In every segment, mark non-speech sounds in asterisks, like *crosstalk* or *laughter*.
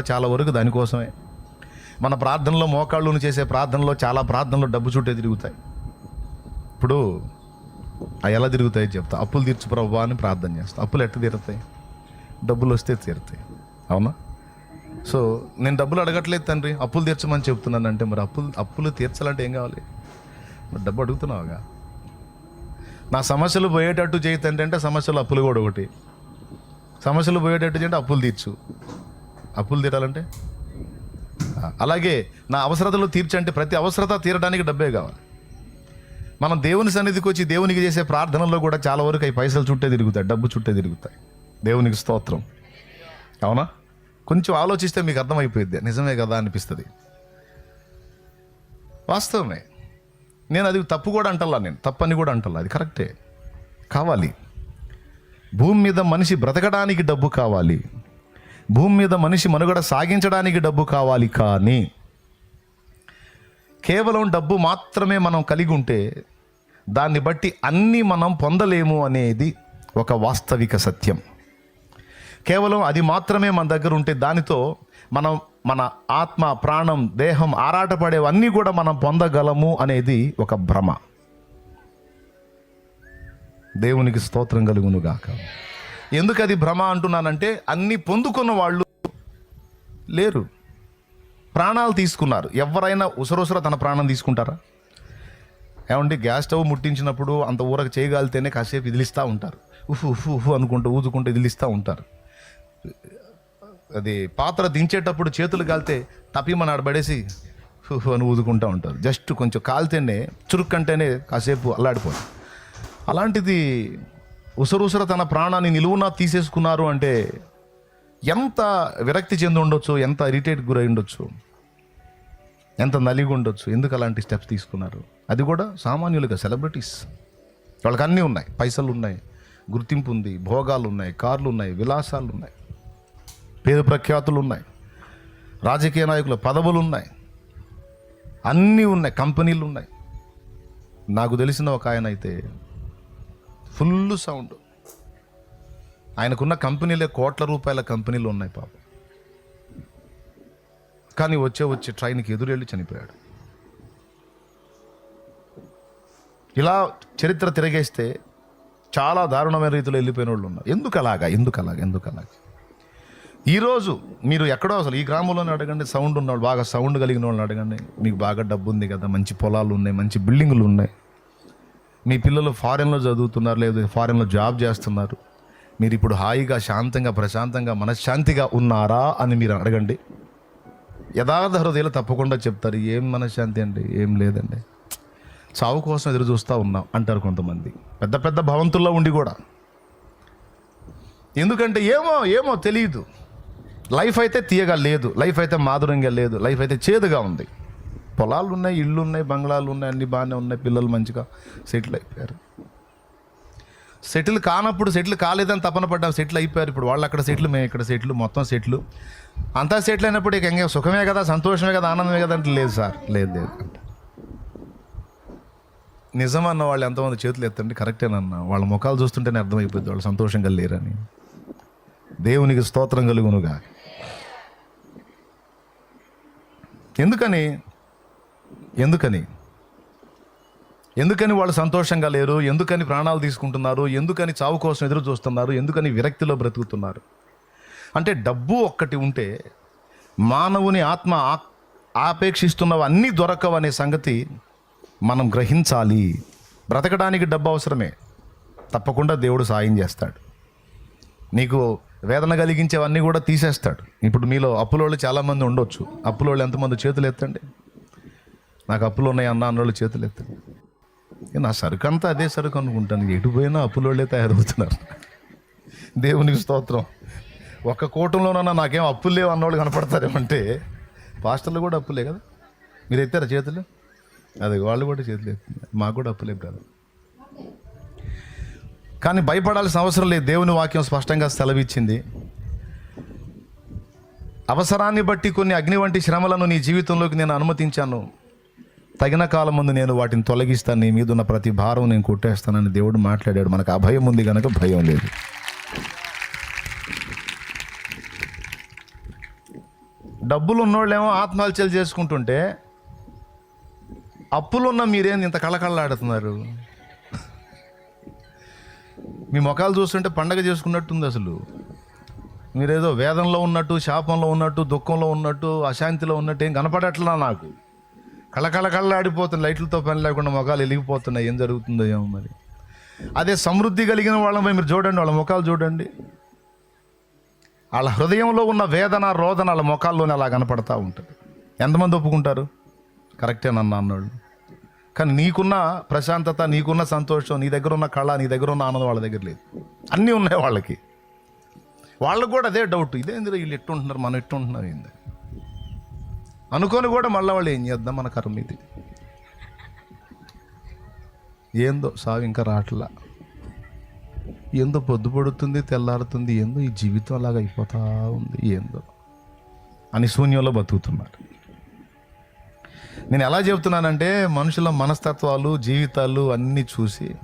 కూడా చాలా వరకు దానికోసమే. మన ప్రార్థనలో మోకాళ్ళును చేసే ప్రార్థనలో చాలా ప్రార్థనలు డబ్బు చుట్టే తిరుగుతాయి. ఇప్పుడు అవి ఎలా తిరుగుతాయి చెప్తా. అప్పులు తీర్చు ప్రభు అని ప్రార్థన చేస్తా. అప్పులు ఎట్ట తీరుతాయి? డబ్బులు వస్తే తీరుతాయి. అవునా? సో నేను డబ్బులు అడగట్లేదు తండ్రి. అప్పులు తీర్చమని చెప్తున్నాను అంటే మరి అప్పులు అప్పులు తీర్చాలంటే ఏం కావాలి? మరి డబ్బు అడుగుతున్నావుగా? నా సమస్యలు పోయేటట్టు చేయి తండ్రి అంటే సమస్యలు అప్పులు కూడా ఒకటి. సమస్యలు పోయేటట్టు చేయంటే అప్పులు తీర్చు. అప్పులు తీరాలంటే? అలాగే నా అవసరతలు తీర్చంటే ప్రతి అవసరత తీరడానికి డబ్బే కావాలి. మనం దేవుని సన్నిధికి వచ్చి దేవునికి చేసే ప్రార్థనల్లో కూడా చాలా వరకు అవి పైసలు చుట్టే తిరుగుతాయి డబ్బు చుట్టే తిరుగుతాయి. దేవునికి స్తోత్రం. అవునా? కొంచెం ఆలోచిస్తే మీకు అర్థమైపోయింది నిజమే కదా అనిపిస్తుంది. వాస్తవమే. నేను అది తప్పు కూడా అంటల్లా నేను. తప్పని కూడా అంటల్లా. అది కరెక్టే. కావాలి. భూమి మీద మనిషి బ్రతకడానికి డబ్బు కావాలి. భూమి మీద మనిషి మనుగడ సాగించడానికి డబ్బు కావాలి కానీ కేవలం డబ్బు మాత్రమే మనం కలిగి ఉంటే దాన్ని బట్టి అన్నీ మనం పొందలేము అనేది ఒక వాస్తవిక సత్యం. కేవలం అది మాత్రమే మన దగ్గర ఉంటే దానితో మనం మన ఆత్మ ప్రాణం దేహం ఆరాటపడేవన్నీ కూడా మనం పొందగలము అనేది ఒక భ్రమ. దేవునికి స్తోత్రం కలుగునుగాక. ఎందుకు అది భ్రమ అంటున్నానంటే అన్ని పొందుకున్న వాళ్ళు లేరు. ప్రాణాలు తీసుకున్నారు. ఎవరైనా ఉసరొసర తన ప్రాణం తీసుకుంటారా? ఏమండి గ్యాస్ స్టవ్ ముట్టించినప్పుడు అంత ఊరక చేయగలితేనే కాసేపు ఇదిలిస్తూ ఉంటారు. ఉఫ్ ఉఫ్ ఉఫ్ అనుకుంటూ ఊదుకుంటూ ఇదిలిస్తూ ఉంటారు. అది పాత్ర దించేటప్పుడు చేతులు కాలితే తప్పిమని ఆడబడేసి ఉఫ్ అని ఊదుకుంటూ ఉంటారు. జస్ట్ కొంచెం కాలితేనే చురుక్కంటేనే కాసేపు అల్లాడిపోతుంది అలాంటిది ఉసరుసర తన ప్రాణాన్ని నిలువునా తీసేసుకున్నారు అంటే ఎంత విరక్తి చెంది ఉండొచ్చు ఎంత ఇరిటేట్ గురై ఉండొచ్చు ఎంత నలిగి ఉండొచ్చు ఎందుకు అలాంటి స్టెప్స్ తీసుకున్నారు? అది కూడా సామాన్యులుగా సెలబ్రిటీస్ వాళ్ళకి అన్నీ ఉన్నాయి. పైసలు ఉన్నాయి గుర్తింపు ఉంది భోగాలు ఉన్నాయి కార్లు ఉన్నాయి విలాసాలు ఉన్నాయి పేరు ప్రఖ్యాతులు ఉన్నాయి రాజకీయ నాయకుల పదవులు ఉన్నాయి అన్నీ ఉన్నాయి కంపెనీలు ఉన్నాయి నాకు తెలిసిన ఒక ఆయన అయితే ఫుల్ సౌండ్. ఆయనకున్న కంపెనీలే కోట్ల రూపాయల కంపెనీలు ఉన్నాయి పాపం. కానీ వచ్చే వచ్చే ట్రైన్కి ఎదురెళ్ళి చనిపోయాడు. ఇలా చరిత్ర తిరగేస్తే చాలా దారుణమైన రీతిలో వెళ్ళిపోయిన వాళ్ళు ఉన్నారు. ఎందుకు అలాగా ఎందుకు అలాగా ఎందుకు అలాగా ఈరోజు మీరు ఎక్కడో అసలు ఈ గ్రామంలోనే అడగండి సౌండ్ ఉన్నవాళ్ళు బాగా సౌండ్ కలిగిన వాళ్ళని అడగండి. మీకు బాగా డబ్బు ఉంది కదా మంచి పొలాలు ఉన్నాయి మంచి బిల్డింగులు ఉన్నాయి. మీ పిల్లలు ఫారెన్లో చదువుతున్నారు లేదు ఫారెన్లో జాబ్ చేస్తున్నారు. మీరు ఇప్పుడు హాయిగా శాంతంగా ప్రశాంతంగా మనశ్శాంతిగా ఉన్నారా అని మీరు అడగండి. యథార్థ హృదయాలు తప్పకుండా చెప్తారు. ఏం మనశ్శాంతి అండి? ఏం లేదండి. చావు కోసం ఎదురు చూస్తూ ఉన్నాం అంటారు కొంతమంది. పెద్ద పెద్ద భవంతుల్లో ఉండి కూడా. ఎందుకంటే ఏమో ఏమో తెలియదు లైఫ్ అయితే తీయగా లేదు. లైఫ్ అయితే మాధురంగా లేదు. లైఫ్ అయితే చేదుగా ఉంది. పొలాలు ఉన్నాయి ఇళ్ళు ఉన్నాయి బంగ్లాలు ఉన్నాయి అన్ని బాగానే ఉన్నాయి. పిల్లలు మంచిగా సెటిల్ అయిపోయారు. సెటిల్ కానప్పుడు సెటిల్ కాలేదని తపన పడ్డాం సెటిల్ అయిపోయారు. ఇప్పుడు వాళ్ళు అక్కడ సెటిల్ మేము ఇక్కడ సెటిల్ మొత్తం సెటిల్. అంతా సెటిల్ అయినప్పుడు ఇక ఇంకా సుఖమే కదా సంతోషమే కదా ఆనందమే కదా అంటే లేదు సార్ లేదు లేదు. నిజం అన్న వాళ్ళు ఎంతమంది చేతులు ఎత్తండి కరెక్టేనన్న వాళ్ళ ముఖాలు చూస్తుంటేనే అర్థమైపోద్ది వాళ్ళు సంతోషంగా లేరని. దేవునికి స్తోత్రం కలుగునుగా. ఎందుకని? ఎందుకని? ఎందుకని వాళ్ళు సంతోషంగా లేరు? ఎందుకని ప్రాణాలు తీసుకుంటున్నారు? ఎందుకని చావు కోసం ఎదురు చూస్తున్నారు? ఎందుకని విరక్తిలో బ్రతుకుతున్నారు? అంటే డబ్బు ఒక్కటి ఉంటే మానవుని ఆత్మ ఆపేక్షిస్తున్నవన్నీ ఆపేక్షిస్తున్నవి అన్నీ దొరకవనే సంగతి మనం గ్రహించాలి. బ్రతకడానికి డబ్బు అవసరమే. తప్పకుండా దేవుడు సాయం చేస్తాడు. నీకు వేదన కలిగించేవన్నీ కూడా తీసేస్తాడు. ఇప్పుడు మీలో అప్పులోళ్ళు చాలామంది ఉండొచ్చు. అప్పులోళ్ళు ఎంతమంది చేతులు ఎత్తండి? నాకు అప్పులు ఉన్నాయి అన్న అన్నోళ్ళు చేతులు ఎత్తండి. నా సరుకు అంతా అదే సరుకు అనుకుంటాను. ఎటు పోయినా అప్పులోళ్ళే తయారవుతున్నారు. దేవునికి స్తోత్రం. ఒక్క కూటంలోనన్నా నాకేం అప్పులు లేవు అన్నోళ్ళు కనపడతారేమంటే పాస్టర్లు కూడా అప్పులే కదా. మీరు ఎత్తారా చేతులు? అది వాళ్ళు కూడా చేతులు ఎత్తున్నారు. మాకు కూడా అప్పులే కాదు. కానీ భయపడాల్సిన అవసరం లేదు. దేవుని వాక్యం స్పష్టంగా సెలవిచ్చింది. అవసరాన్ని బట్టి కొన్ని అగ్ని వంటి శ్రమలను నీ జీవితంలోకి నేను అనుమతించాను. తగిన కాలం ముందు నేను వాటిని తొలగిస్తాను నీ మీద ఉన్న ప్రతి భారం నేను కొట్టేస్తానని దేవుడు మాట్లాడాడు. మనకు అభయం ఉంది కనుక భయం లేదు. డబ్బులు ఉన్నోళ్ళేమో ఆత్మహత్యలు చేసుకుంటుంటే అప్పులున్న మీరేం ఇంత కళకళలాడుతున్నారు? మీ ముఖాలు చూస్తుంటే పండగ చేసుకున్నట్టుంది అసలు. మీరేదో వేదంలో ఉన్నట్టు శాపంలో ఉన్నట్టు దుఃఖంలో ఉన్నట్టు అశాంతిలో ఉన్నట్టు ఏం కనపడట్లా నాకు? కళకళ కళ్ళాడిపోతున్న లైట్లతో పని లేకుండా ముఖాలు వెలిగిపోతున్నాయి. ఏం జరుగుతుందో ఏమో మరి. అదే సమృద్ధి కలిగిన వాళ్ళపై మీరు చూడండి వాళ్ళ ముఖాలు చూడండి. వాళ్ళ హృదయంలో ఉన్న వేదన రోదన వాళ్ళ ముఖాల్లోనే అలా కనపడతా ఉంటుంది. ఎంతమంది ఒప్పుకుంటారు? కరెక్టేనన్న అన్నోళ్ళు. కానీ నీకున్న ప్రశాంతత నీకున్న సంతోషం నీ దగ్గర ఉన్న కళ నీ దగ్గర ఉన్న ఆనందం వాళ్ళ దగ్గర లేదు. అన్నీ ఉన్నాయి వాళ్ళకి. వాళ్ళకు కూడా అదే డౌట్ ఇదేందిరా వీళ్ళు ఎట్టుంటున్నారు మనం ఎట్టుంటున్నాం ఏంది? అనుకొని కూడా మళ్ళీ వాళ్ళు ఏం చేద్దాం మన కర్మ ఇది. ఏందో సాగు ఇంకా రావట్లా. ఏందో పొద్దు పడుతుంది తెల్లారుతుంది ఏందో ఈ జీవితం అలాగ అయిపోతా ఉంది ఏందో అని శూన్యంలో బతుకుతున్నారు. నేను ఎలా చెబుతున్నానంటే మనుషుల మనస్తత్వాలు జీవితాలు అన్నీ చూసి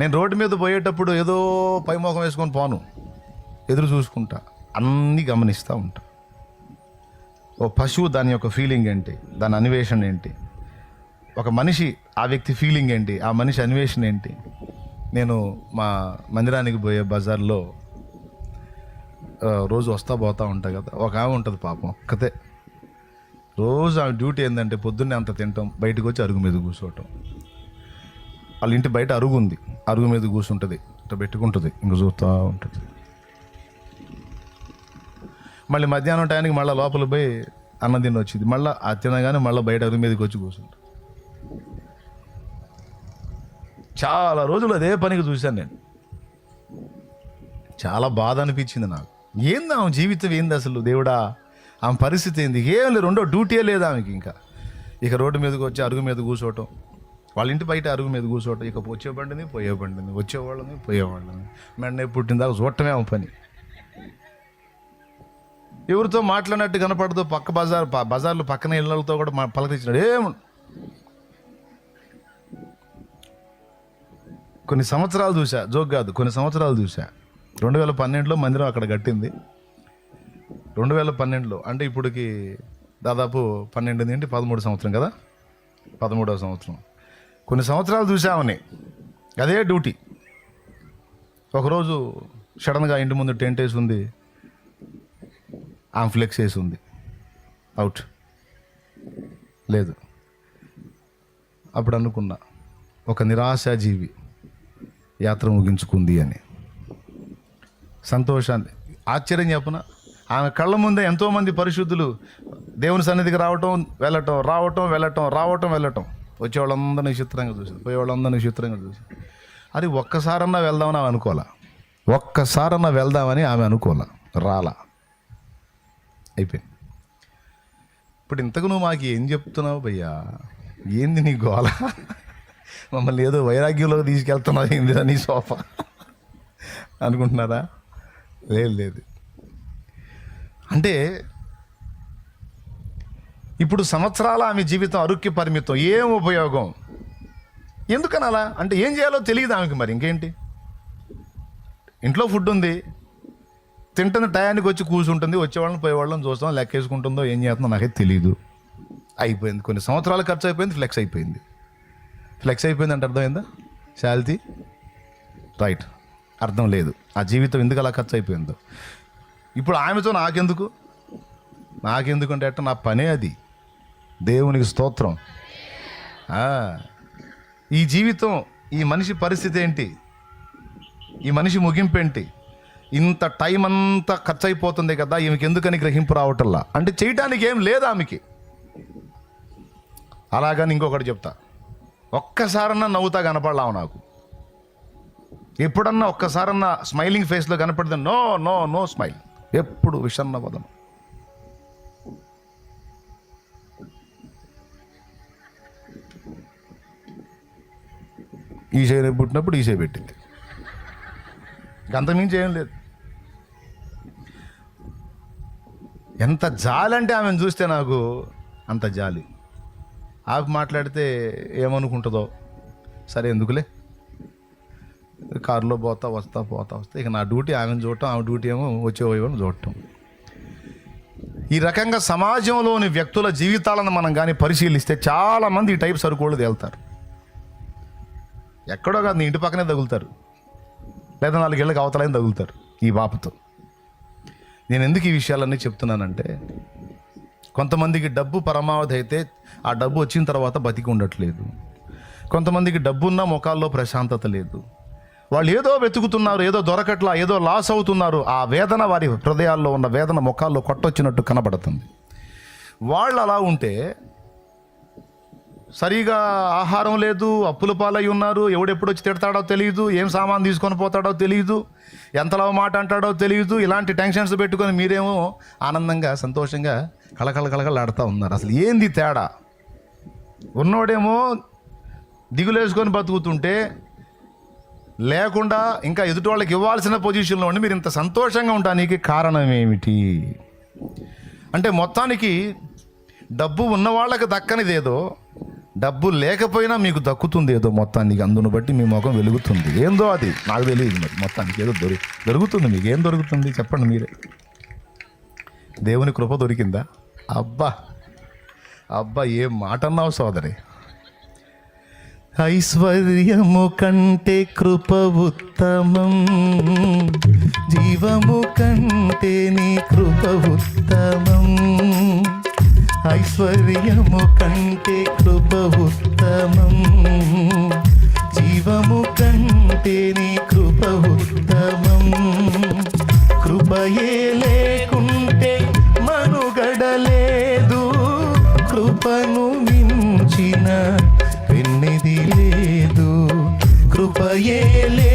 నేను రోడ్డు మీద పోయేటప్పుడు ఏదో పైమోకం వేసుకొని పోను. ఎదురు చూసుకుంటా. అన్నీ గమనిస్తూ ఉంటా. ఓ పశువు దాని యొక్క ఫీలింగ్ ఏంటి? దాని అన్వేషణ ఏంటి? ఒక మనిషి ఆ వ్యక్తి ఫీలింగ్ ఏంటి? ఆ మనిషి అన్వేషణ ఏంటి? నేను మా మందిరానికి పోయే బజార్లో రోజు వస్తా పోతా ఉంటా కదా ఒక ఆమె ఉంటుంది పాపం ఒక్కతే. రోజు ఆమె డ్యూటీ ఏంటంటే పొద్దున్నే అంత తింటాం బయటకు వచ్చి అరుగు మీద కూర్చోవటం. వాళ్ళ ఇంటి బయట అరుగు ఉంది అరుగు మీద కూర్చుంటుంది ఇట్లా పెట్టుకుంటుంది ఇంక చూస్తూ ఉంటుంది. మళ్ళీ మధ్యాహ్నం టైంకి మళ్ళీ లోపల పోయి అన్నం తిన్న వచ్చింది. మళ్ళీ ఆ తినగానే మళ్ళీ బయట అరుగు మీదకి వచ్చి కూర్చుంటుంది చాలా రోజులు అదే పనికి చూశాను నేను. చాలా బాధ అనిపించింది నాకు. ఏంది ఆమె జీవితం ఏంది అసలు దేవుడా? ఆమె పరిస్థితి ఏంది? ఏం లేదు రెండో డ్యూటీ లేదు ఆమెకి ఇంకా. ఇక రోడ్డు మీదకి వచ్చి అరుగు మీద కూర్చోవటం. వాళ్ళ ఇంటి బయట అరుగు మీద కూర్చోవటం. ఇక వచ్చే బండిని పోయే బండిని వచ్చేవాళ్ళని పోయేవాళ్ళని మెండే పుట్టిన దాకా చూడటమే ఆమె పని. ఎవరితో మాట్లాడినట్టు కనపడదు. పక్క బజార్ బజార్లు పక్కన ఇళ్ళతో కూడా మా పలకరించినాడు. ఏం? కొన్ని సంవత్సరాలు చూసా జోక్ కాదు. కొన్ని సంవత్సరాలు చూసా రెండు వేల పన్నెండులో మందిరం అక్కడ కట్టింది. రెండు వేల పన్నెండులో. అంటే ఇప్పటికి దాదాపు పన్నెండు ఏంటి పదమూడు సంవత్సరం కదా? పదమూడవ సంవత్సరం. కొన్ని సంవత్సరాలు చూసామని అదే డ్యూటీ. ఒకరోజు సడన్గా ఇంటి ముందు టెంట్ వేసి ఉంది. ఆమె ఫ్లెక్స్ వేసి ఉంది. అవుట్ లేదు. అప్పుడు అనుకున్నా ఒక నిరాశాజీవి యాత్ర ముగించుకుంది అని. సంతోషాన్ని ఆశ్చర్యం చెప్పన? ఆమె కళ్ళ ముందే ఎంతోమంది పరిశుద్ధులు దేవుని సన్నిధికి రావటం వెళ్ళటం రావటం వెళ్ళటం రావటం వెళ్ళటం. వచ్చేవాళ్ళందరిని చిత్రంగా చూసింది. పోయేవాళ్ళందరినీ చిత్రంగా చూసాను అది ఒక్కసారన్నా వెళ్దామని ఆమె అనుకోలే ఒక్కసారన్నా వెళ్దామని ఆమె అనుకోలే రాలా. అయిపోయింది. ఇప్పుడు ఇంతకు నువ్వు మాకు ఏం చెప్తున్నావు భయ్యా? ఏంది నీ గోల? మమ్మల్ని ఏదో వైరాగ్యంలోకి తీసుకెళ్తున్నావు ఏందిరా నీ సోఫా? అనుకుంటున్నారా? లేదు లేదు. అంటే ఇప్పుడు సంవత్సరాల ఆమె జీవితం అరుక్కి పరిమితం ఏం ఉపయోగం? ఎందుకని అలా అంటే ఏం చేయాలో తెలియదు ఆమెకి మరి ఇంకేంటి? ఇంట్లో ఫుడ్ ఉంది. తింటున్న టయానికి వచ్చి కూర్చుంటుంది వచ్చేవాళ్ళని పోయేవాళ్ళని చూస్తాం లెక్కేసుకుంటుందో ఏం చేస్తుందో నాకే తెలియదు అయిపోయింది. కొన్ని సంవత్సరాలు ఖర్చు అయిపోయింది ఫ్లెక్స్ అయిపోయింది. ఫ్లెక్స్ అయిపోయింది అంటే అర్థమైందా? శాలిటీ రైట్ అర్థం లేదు. ఆ జీవితం ఎందుకు అలా ఖర్చు అయిపోయిందో. ఇప్పుడు ఆమెతో నాకెందుకు? నాకెందుకు అంటే అట్ట నా పనే అది. దేవునికి స్తోత్రం. ఈ జీవితం ఈ మనిషి పరిస్థితి ఏంటి? ఈ మనిషి ముగింపు ఏంటి? ఇంత టైం అంతా ఖర్చు అయిపోతుంది కదా ఈమెకి ఎందుకని గ్రహింపు రావటంలా? అంటే చేయటానికి ఏం లేదు ఆమెకి. అలాగని ఇంకొకటి చెప్తా. ఒక్కసారన్నా నవ్వుతా కనపడలావు నాకు. ఎప్పుడన్నా ఒక్కసారన్నా స్మైలింగ్ ఫేస్లో కనపడితే నో నో నో స్మైల్. ఎప్పుడు విషన్న పదం ఈసే పుట్టినప్పుడు ఈసే పెట్టింది. అంతమించి ఏం లేదు. అంత జాలి అంటే ఆమెను చూస్తే నాకు అంత జాలి. ఆపి మాట్లాడితే ఏమనుకుంటుందో? సరే ఎందుకులే? కారులో పోతా వస్తా పోతా వస్తా. ఇక నా డ్యూటీ ఆమెను చూడటం ఆమె డ్యూటీ ఏమో వచ్చే చూడటం. ఈ రకంగా సమాజంలోని వ్యక్తుల జీవితాలను మనం కానీ పరిశీలిస్తే చాలామంది ఈ టైప్ సరుకోళ్ళు తేలుతారు. ఎక్కడో కాదు ఇంటి పక్కనే తగులుతారు. లేదా నాలుగేళ్ళకి అవతలైన తగులుతారు ఈ బాపుతో. నేను ఎందుకు ఈ విషయాలన్నీ చెప్తున్నానంటే కొంతమందికి డబ్బు పరమావధి అయితే ఆ డబ్బు వచ్చిన తర్వాత బతికి ఉండట్లేదు. కొంతమందికి డబ్బున్న ముఖాల్లో ప్రశాంతత లేదు. వాళ్ళు ఏదో వెతుకుతున్నారు ఏదో దొరకట్లా ఏదో లాస్ అవుతున్నారు ఆ వేదన వారి హృదయాల్లో ఉన్న వేదన ముఖాల్లో కొట్టొచ్చినట్టు కనబడుతుంది. వాళ్ళు అలా ఉంటే సరిగా ఆహారం లేదు అప్పుల పాలై ఉన్నారు ఎవడెప్పుడు వచ్చి తిడతాడో తెలియదు ఏం సామాన్ తీసుకొని పోతాడో తెలియదు ఎంతలో మాట అంటాడో తెలియదు ఇలాంటి టెన్షన్స్ పెట్టుకొని మీరేమో ఆనందంగా సంతోషంగా కళకళ కళకళలాడుతూ ఉన్నారు. అసలు ఏంది తేడా? ఉన్నోడేమో దిగులేసుకొని బతుకుతుంటే లేకుండా ఇంకా ఎదుటి వాళ్ళకి ఇవ్వాల్సిన పొజిషన్లో ఉండి మీరు ఇంత సంతోషంగా ఉండడానికి కారణం ఏమిటి? అంటే మొత్తానికి డబ్బు ఉన్నవాళ్ళకి దక్కనిదేదో డబ్బు లేకపోయినా మీకు దక్కుతుంది ఏదో మొత్తానికి అందును బట్టి మీ ముఖం వెలుగుతుంది. ఏందో అది? నాకు తెలియదు మరి. మొత్తానికి ఏదో దొరి దొరుకుతుంది మీకు. ఏం దొరుకుతుంది? చెప్పండి మీరే. దేవుని కృప దొరికిందా? అబ్బా! అబ్బా ఏం మాట అన్నావు సోదరి? ఐశ్వర్యము కంటే కృప ఉత్తమం. జీవము కంటే నీ కృప ఉత్తమం. ఐశ్వర్యము కంటే కృప ఉత్తమం. జీవము కంటే నీ కృప ఉత్తమం. కృపయే లేకుంటే మనుగడలేదు. కృపను మించిన పెన్నిది లేదు. కృపయే లేకుంటే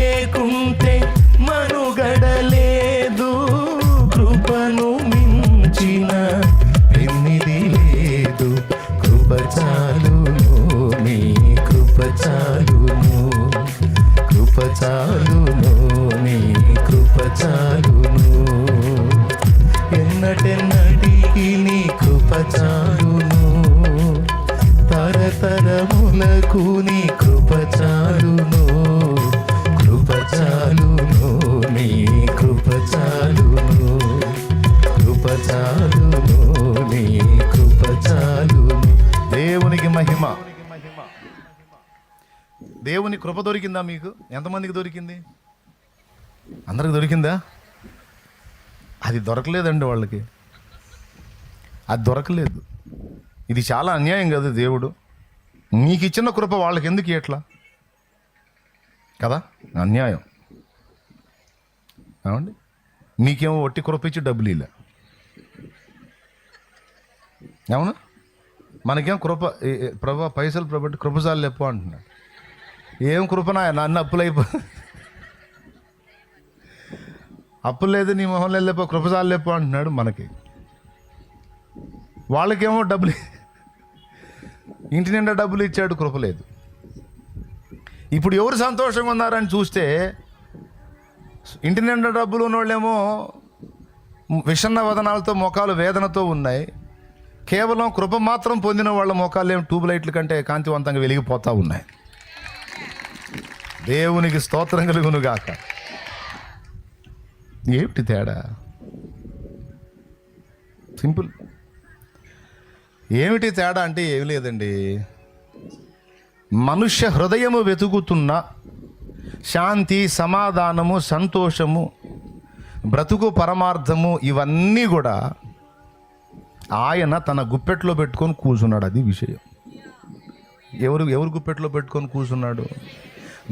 తరతరములకు నీ కృప చాలును. కృప చాలును నీ కృప చాలును. కృప చాలును నీ కృప చాలును. దేవునికి మహిమ. దేవుని కృప దొరికిందా మీకు? ఎంతమందికి దొరికింది? అందరికి దొరికిందా? అది దొరకలేదండి వాళ్ళకి. అది దొరకలేదు. ఇది చాలా అన్యాయం కదా దేవుడు. నీకు ఇచ్చిన కృప వాళ్ళకి ఎందుకు ఇట్లా కదా? అన్యాయం. ఏమండి? మీకేమో ఒట్టి కృప ఇచ్చి డబ్బులు ఇలా అవునా మనకేం కృప ప్రభా పైసలు ప్రభు కృపసాలు లేపు అంటున్నాడు. ఏం కృపనా నన్ను అప్పులైపో అప్పులు లేదు నీ మొహంలో లేపో కృపసాలు లేపో అంటున్నాడు మనకి. వాళ్ళకేమో డబ్బులు ఇంటి నిండా డబ్బులు ఇచ్చాడు కృప లేదు. ఇప్పుడు ఎవరు సంతోషంగా ఉన్నారని చూస్తే ఇంటి నిండా డబ్బులు ఉన్నోళ్ళేమో విషన్న వదనాలతో ముఖాలు వేదనతో ఉన్నాయి. కేవలం కృప మాత్రం పొందిన వాళ్ళ ముఖాలు ఏమి ట్యూబ్ లైట్ల కంటే కాంతివంతంగా వెలిగిపోతూ ఉన్నాయి. దేవునికి స్తోత్రం కలుగును గాక ఏమిటి తేడా? సింపుల్. ఏమిటి తేడా అంటే ఏమి లేదండి. మనుష్య హృదయము వెతుకుతున్న శాంతి సమాధానము సంతోషము బ్రతుకు పరమార్థము ఇవన్నీ కూడా ఆయన తన గుప్పెట్లో పెట్టుకొని కూర్చున్నాడు. అది విషయం. ఎవరు ఎవరు గుప్పెట్లో పెట్టుకొని కూర్చున్నాడు?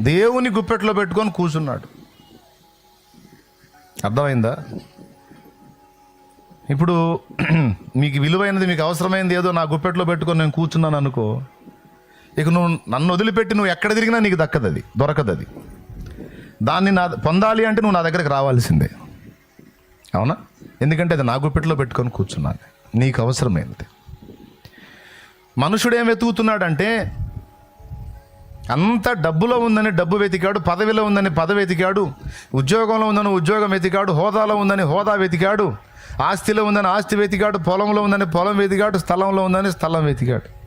దేవుని గుప్పెట్లో పెట్టుకొని కూర్చున్నాడు. అర్థమైందా? ఇప్పుడు *clears throat* మీకు విలువైనది మీకు అవసరమైనది ఏదో నా గుప్పెట్లో పెట్టుకొని నేను కూర్చున్నాను అనుకో ఇక నువ్వు నన్ను వదిలిపెట్టి నువ్వు ఎక్కడ తిరిగినా నీకు దక్కదు అది దొరకదు అది దాన్ని నా పొందాలి అంటే నువ్వు నా దగ్గరికి రావాల్సిందే. అవునా? ఎందుకంటే అది నా గుప్పెట్లో పెట్టుకొని కూర్చున్నాను. నీకు అవసరమైనది. మనుషుడు ఏం వెతుకుతున్నాడంటే అంత డబ్బులో ఉందని డబ్బు వెతికాడు పదవిలో ఉందని పదవి వెతికాడు ఉద్యోగంలో ఉందని ఉద్యోగం వెతికాడు హోదాలో ఉందని హోదా వెతికాడు ఆస్తిలో ఉందని ఆస్తి వెతికాడు పొలంలో ఉందని పొలం వెతికాడు స్థలంలో ఉందని స్థలం వెతికాడు.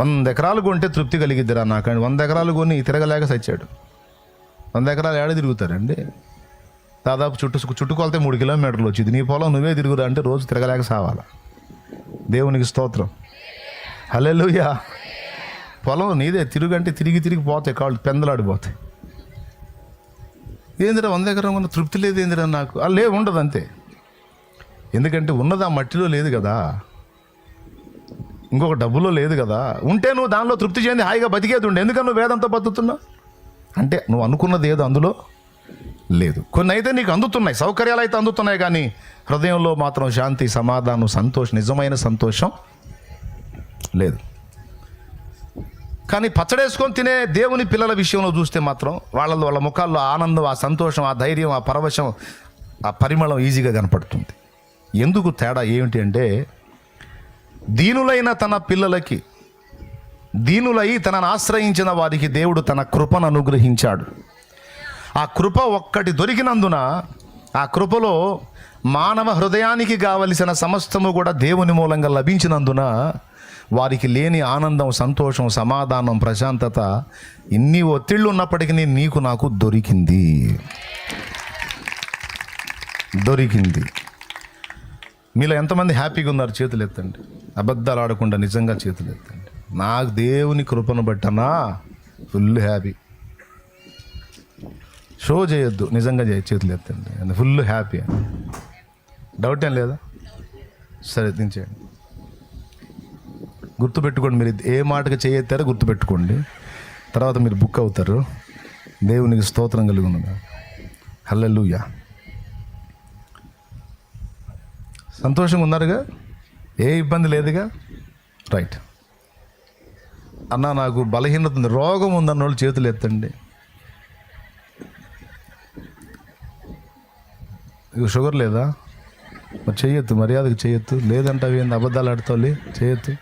వంద ఎకరాలు కొంటే తృప్తి కలిగిద్దిరా నాకండి. వంద ఎకరాలు కొని తిరగలేక సచ్చాడు. వంద ఎకరాలు ఏడ తిరుగుతారండి? దాదాపు చుట్టు చుట్టుకొలితే మూడు కిలోమీటర్లు వచ్చింది. నీ పొలం నువ్వే తిరుగురా అంటే రోజు తిరగలేక సావాలా? దేవునికి స్తోత్రం. హలెలుయా పొలం నీదే తిరుగంటే తిరిగి తిరిగి పోతాయి కాళ్ళు పెందలాడిపోతాయి. ఏందిరా వంద ఎకరం ఉన్న తృప్తి లేదు ఏందిరా నాకు? అలా లే ఉండదు అంతే. ఎందుకంటే ఉన్నది ఆ మట్టిలో లేదు కదా. ఇంకొక డబ్బులో లేదు కదా. ఉంటే నువ్వు దానిలో తృప్తి చెంది హాయిగా బతికేది ఉండే. ఎందుకని నువ్వు వేదంతో బతుకుతున్నావు? అంటే నువ్వు అనుకున్నది ఏదో అందులో లేదు. కొన్ని అయితే నీకు అందుతున్నాయి. సౌకర్యాలు అయితే అందుతున్నాయి కానీ హృదయంలో మాత్రం శాంతి సమాధానం సంతోషం నిజమైన సంతోషం లేదు. కానీ పచ్చడేసుకొని తినే దేవుని పిల్లల విషయంలో చూస్తే మాత్రం వాళ్ళ వాళ్ళ ముఖాల్లో ఆనందం ఆ సంతోషం ఆ ధైర్యం ఆ పరవశం ఆ పరిమళం ఈజీగా కనపడుతుంది. ఎందుకు తేడా ఏమిటి అంటే దీనులైన తన పిల్లలకి దీనులై తనను ఆశ్రయించిన వారికి దేవుడు తన కృపను అనుగ్రహించాడు. ఆ కృప ఒక్కటి దొరికినందున ఆ కృపలో మానవ హృదయానికి కావలసిన సమస్తము కూడా దేవుని మూలంగా లభించినందున వారికి లేని ఆనందం సంతోషం సమాధానం ప్రశాంతత ఇన్ని ఒత్తిళ్ళు ఉన్నప్పటికీ నీకు నాకు దొరికింది. దొరికింది. మీలో ఎంతమంది హ్యాపీగా ఉన్నారు చేతులు ఎత్తండి. అబద్ధాలు ఆడకుండా నిజంగా చేతులు ఎత్తండి. నాకు దేవుని కృపను బట్టనా ఫుల్ హ్యాపీ. షో చేయొద్దు నిజంగా చేయ చేతులు ఎత్తండి. ఫుల్ హ్యాపీ అని డౌట్ ఏం లేదా? సరే దించేయండి గుర్తుపెట్టుకోండి మీరు ఏ మాటకి చేయెత్తారో గుర్తుపెట్టుకోండి. తర్వాత మీరు బుక్ అవుతారు. దేవునికి స్తోత్రం కలిగి ఉన్నదా హల్లెలూయా. సంతోషంగా ఉన్నారుగా? ఏ ఇబ్బంది లేదుగా? రైట్ అన్న నాకు బలహీనత ఉంది. రోగం ఉందన్న వాళ్ళు చేతులు ఎత్తండి. ఇక షుగర్ లేదా? మరి మర్యాదకు చేయొద్దు లేదంటే అవి ఏంది అబద్ధాలు ఆడతావు చేయొద్దు